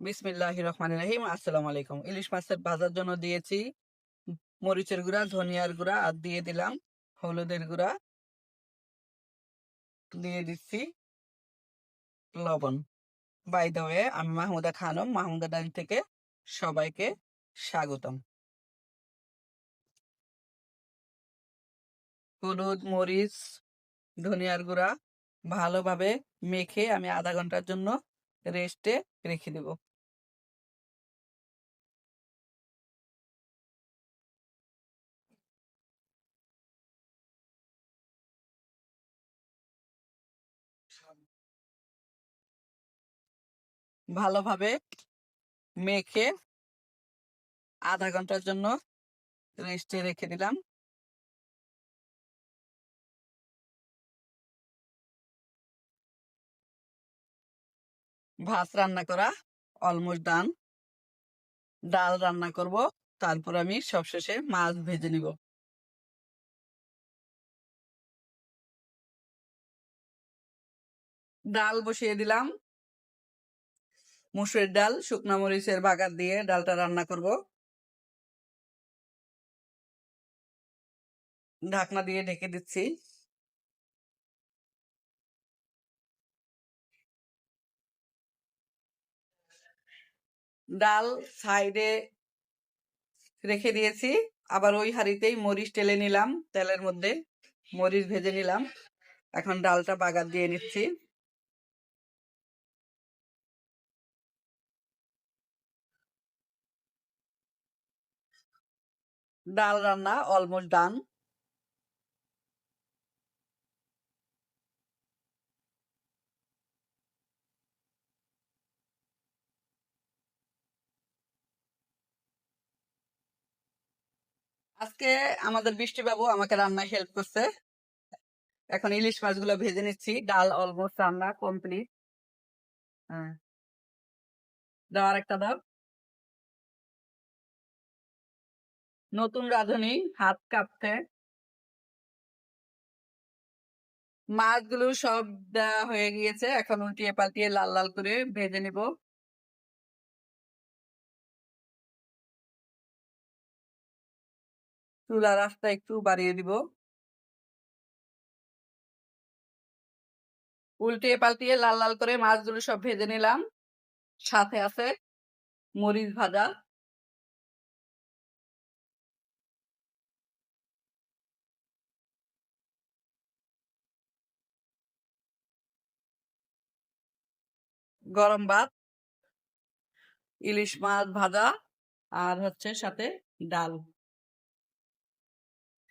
বিসমিল্লাহ রহমান রহিম। আসসালামু আলাইকুম। ইলিশ মাছের ভাজার জন্য দিয়েছি মরিচের গুঁড়া, ধনিয়ার গুঁড়া আর দিয়ে দিলাম হলুদের গুঁড়া। দিয়ে দিচ্ছি লবণ। বাই দা ওয়ে আমি মাহমুদা খানম, মাহমুদা ডাইন থেকে সবাইকে স্বাগতম। হলুদ, মরিচ, ধনিয়ার গুঁড়া ভালোভাবে মেখে আমি আধা ঘণ্টার জন্য রেস্টে রেখে দেব। ভালোভাবে মেখে আধা ঘণ্টার জন্য রেস্টে রেখে দিলাম। ভাত রান্না করা, অলমোস্ট ডান। ডাল রান্না করব, তারপর আমি সবশেষে মাছ ভেজে নিব। ডাল বসিয়ে দিলাম। মুসুরের ডাল, শুকনা মরিচের বাগার দিয়ে ডালটা রান্না করব। ঢাকনা দিয়ে ঢেকে দিচ্ছি। ডাল সাইডে রেখে দিয়েছি। আবার ওই হাঁড়িতেই মরিচ টেলে নিলাম, তেলের মধ্যে মরিচ ভেজে নিলাম। এখন ডালটা বাগার দিয়ে নিচ্ছি। ডাল রান্না অলমোস্ট ডান। আজকে আমাদের বৃষ্টি বাবু আমাকে রান্নায় হেল্প করছে। এখন ইলিশ মাছগুলো ভেজে নিচ্ছি। ডাল অলমোস্ট রান্না কমপ্লিট হ্যাঁ। আরেকটা দাও। নতুন রাঁধুনি, হাত কাঁপতে মাছগুলো সব দেওয়া হয়ে গিয়েছে। এখন উল্টিয়ে পাল্টিয়ে লাল লাল করে ভেজে নিব। চুলার আঁচটা একটু বাড়িয়ে দিব। উল্টিয়ে পাল্টিয়ে লাল লাল করে মাছগুলো সব ভেজে নিলাম। সাথে আছে মরিচ ভাজা। গরম ভাত, ইলিশ মাছ ভাজা, আর হচ্ছে সাথে ডাল।